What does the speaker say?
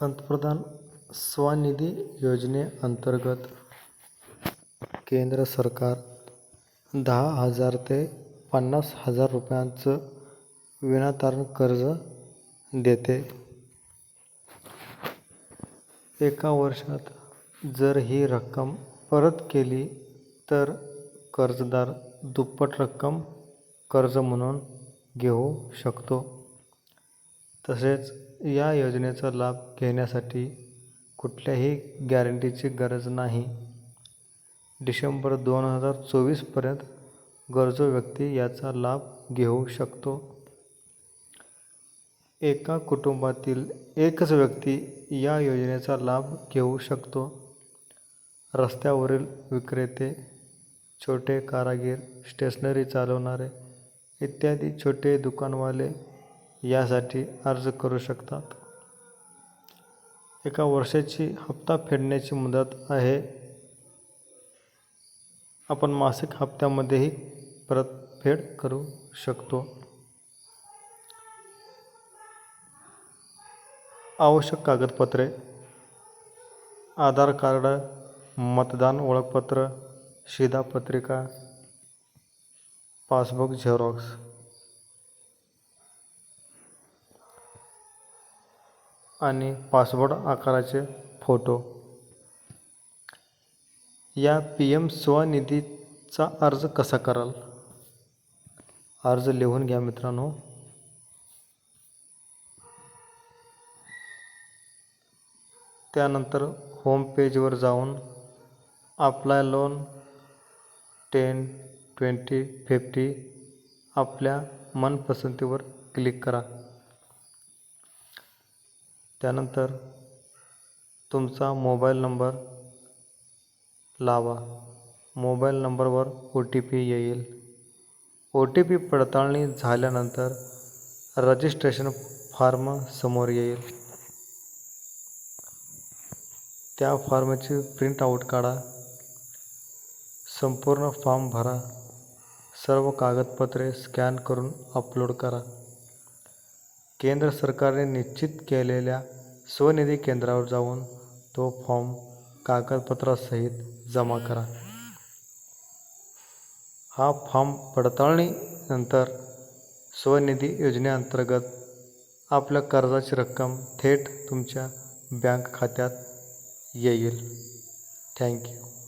पंतप्रधान स्वनिधी योजनेअंतर्गत केंद्र सरकार दहा हजार ते पन्नास हजार रुपयांचं विनातारण कर्ज देते. एका वर्षात जर ही रक्कम परत केली तर कर्जदार दुप्पट रक्कम कर्ज म्हणून घेऊ शकतो. तसेच या योजनेचा लाभ घेण्यासाठी कुठल्याही गॅरंटीची गरज नाही. डिसेंबर दोन हजार चोवीसपर्यंत गरजू व्यक्ती याचा लाभ घेऊ शकतो. एका कुटुंबातील एकच व्यक्ती या योजनेचा लाभ घेऊ शकतो. रस्त्यावरील विक्रेते छोटे कारागीर स्टेशनरी चालवणारे इत्यादी छोटे दुकानवाले यासाठी अर्ज करू शकतात. एका वर्षाची हप्ता फेडण्याची मुदत आहे. आपण मासिक हप्त्यामध्येही परतफेड करू शकतो. आवश्यक कागदपत्रे आधार कार्ड मतदान ओळखपत्र शिधापत्रिका पासबुक झेरॉक्स आणि पासपोर्ट आकाराचे फोटो या पी एम स्वनिधीचा अर्ज कसा कराल? अर्ज लिहून घ्या मित्रांनो. त्यानंतर होम पेजवर जाऊन apply loan ten twenty fifty आपल्या मनपसंतीवर क्लिक करा. त्यानंतर तुमचा मोबाईल नंबर लावा. मोबाईल नंबरवर ओ टी पी येईल. ओ टी पी पडताळणी झाल्यानंतर रजिस्ट्रेशन फॉर्म समोर येईल. त्या फॉर्मची प्रिंट आऊट काढा. संपूर्ण फॉर्म भरा. सर्व कागदपत्रे स्कॅन करून अपलोड करा. केंद्र सरकारने निश्चित केलेल्या स्वनिधी केंद्रावर जाऊन तो फॉर्म कागदपत्रासहित जमा करा. हा फॉर्म पडताळणीनंतर स्वनिधी योजनेअंतर्गत आपल्या कर्जाची रक्कम थेट तुमच्या बँक खात्यात येईल. थँक्यू.